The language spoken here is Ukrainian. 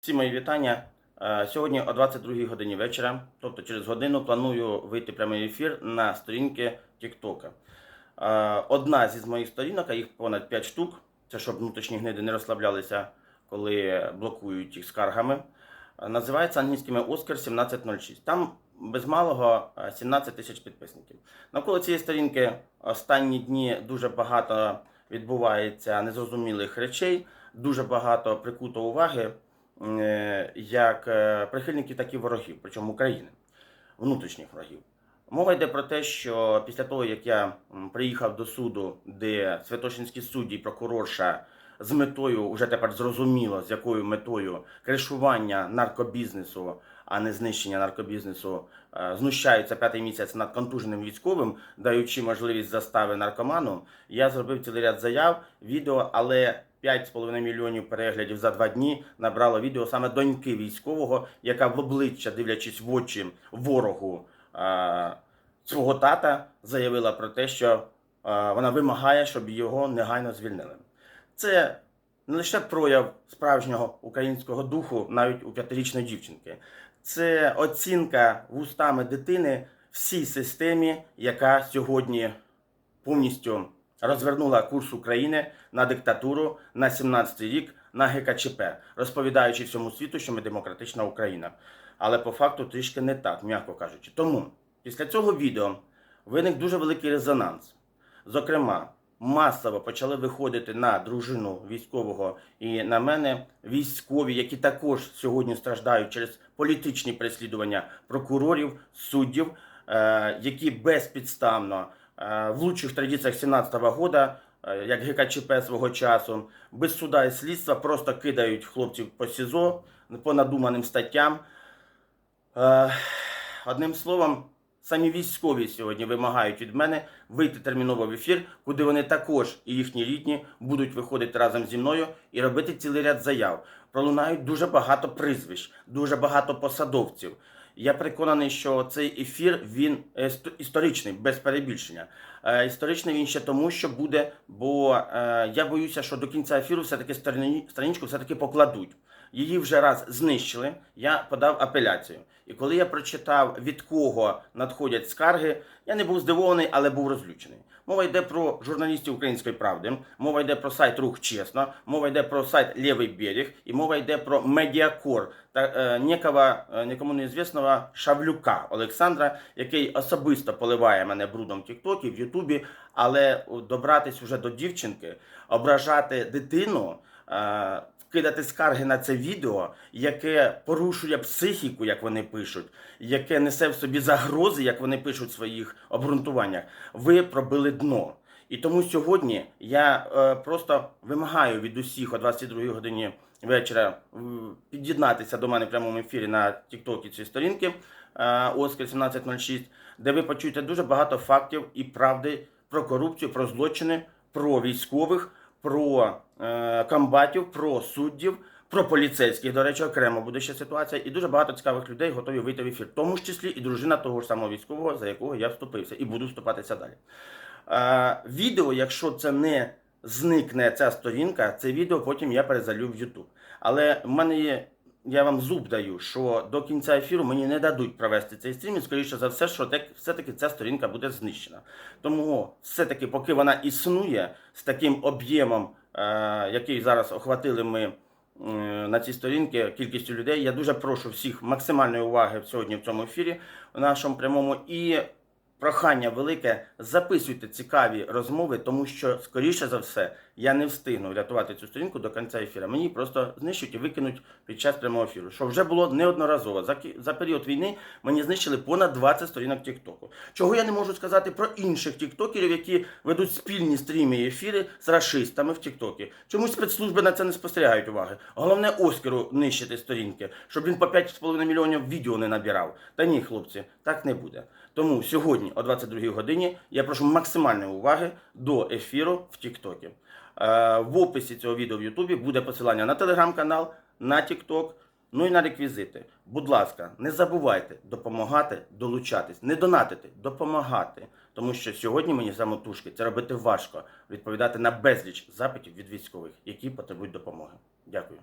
Всі мої вітання. Е, Сьогодні о 22 годині вечора, тобто через годину, планую вийти прямий ефір на сторінки Тіктока. Е, Одна зі моїх сторінок, а їх понад 5 штук, це щоб внутрішні гниди не розслаблялися, коли блокують їх скаргами. е, Називається англійськими Оскар 1706. Там без малого е, 17 тисяч підписників. Навколо цієї сторінки останні дні дуже багато відбувається незрозумілих речей, дуже багато прикуто уваги е, як е, прихильників, так і ворогів, причому України, внутрішніх ворогів. Мова йде про те, що після того, як я приїхав до суду, де Святошинські судді і прокурорша з метою, вже тепер зрозуміло, з якою метою кришування наркобізнесу, а не знищення наркобізнесу, е, знущаються п'ятий місяць над контуженим військовим, даючи можливість застави наркоману, я зробив цілий ряд заяв, відео, але 5,5 мільйонів переглядів за два дні набрало відео саме доньки військового, яка в обличчя, дивлячись в очі ворогу е, свого тата, заявила про те, що е, вона вимагає, щоб його негайно звільнили. Це не лише прояв справжнього українського духу, навіть у п'ятирічної дівчинки. Це оцінка вустами дитини всій системі, яка сьогодні повністю розвернула курс України на диктатуру на 17-й рік на ГКЧП, розповідаючи всьому світу, що ми демократична Україна. Але по факту трішки не так, м'яко кажучи. Тому після цього відео виник дуже великий резонанс. Зокрема, масово почали виходити на дружину військового і на мене військові, які також сьогодні страждають через політичні переслідування прокурорів, суддів, е, які безпідставно в лучших традиціях 17-го года, е, як ГКЧП свого часу, без суда і слідства просто кидають хлопців по СІЗО по надуманим статтям. Е, Одним словом, самі військові сьогодні вимагають від мене вийти терміново в ефір, куди вони також і їхні рідні будуть виходити разом зі мною і робити цілий ряд заяв. Пролунають дуже багато прізвищ, дуже багато посадовців. Я переконаний, що цей ефір він е, історичний, без перебільшення. Е, Історичний він ще тому, що буде, бо е, я боюся, що до кінця ефіру все-таки страничку все-таки покладуть. Її вже раз знищили. Я подав апеляцію. І коли я прочитав від кого надходять скарги, я не був здивований, але був розлючений. Мова йде про журналістів Української правди, мова йде про сайт Рух Чесно, мова йде про сайт Лівий берег, і мова йде про медіакор та е, некого, е, нікому неізвісного Шавлюка Олександра, який особисто поливає мене брудом в Тіктокі, в Ютубі, але добратись уже до дівчинки, ображати дитину. Кидати скарги на це відео, яке порушує психіку, як вони пишуть, яке несе в собі загрози, як вони пишуть в своїх обґрунтуваннях. Ви пробили дно. І тому сьогодні я е, просто вимагаю від усіх о 22 годині вечора під'єднатися до мене в прямому ефірі на Тіктокі цієї сторінки е, Оскар 1706, де ви почуєте дуже багато фактів і правди про корупцію, про злочини, про військових, про е, комбатів, про суддів, про поліцейських. До речі, окремо буде ще ситуація. І дуже багато цікавих людей готові вийти в ефір, в тому ж числі і дружина того ж самого військового, за якого я вступився, і буду вступатися далі. Е, відео, якщо це не зникне ця сторінка, це відео потім я перезалю в YouTube. Але в мене є. Я вам зуб даю, що до кінця ефіру мені не дадуть провести цей стрім, і скоріше за все, що так, все-таки ця сторінка буде знищена. Тому все-таки, поки вона існує з таким об'ємом, е, який зараз охватили ми е, на цій сторінці, кількістю людей, я дуже прошу всіх максимальної уваги сьогодні в цьому ефірі, в нашому прямому і прохання велике, записуйте цікаві розмови, тому що, скоріше за все, я не встигну врятувати цю сторінку до кінця ефіру. Мені просто знищуть і викинуть під час прямого ефіру. Що вже було неодноразово. За, за період війни мені знищили понад 20 сторінок Тіктоку. Чого я не можу сказати про інших тіктокерів, які ведуть спільні стріми і ефіри з расистами в Тіктокі. Чомусь спецслужби на це не спостерігають уваги. Головне Оскару нищити сторінки, щоб він по 5,5 мільйонів відео не набирав. Та ні, хлопці, так не буде. Тому сьогодні о 22 годині я прошу максимальної уваги до ефіру в Тіктокі. Е, В описі цього відео в Ютубі буде посилання на телеграм-канал, на Тікток, ну і на реквізити. Будь ласка, не забувайте допомагати, долучатись, не донатити, допомагати. Тому що сьогодні мені самотужки це робити важко, відповідати на безліч запитів від військових, які потребують допомоги. Дякую.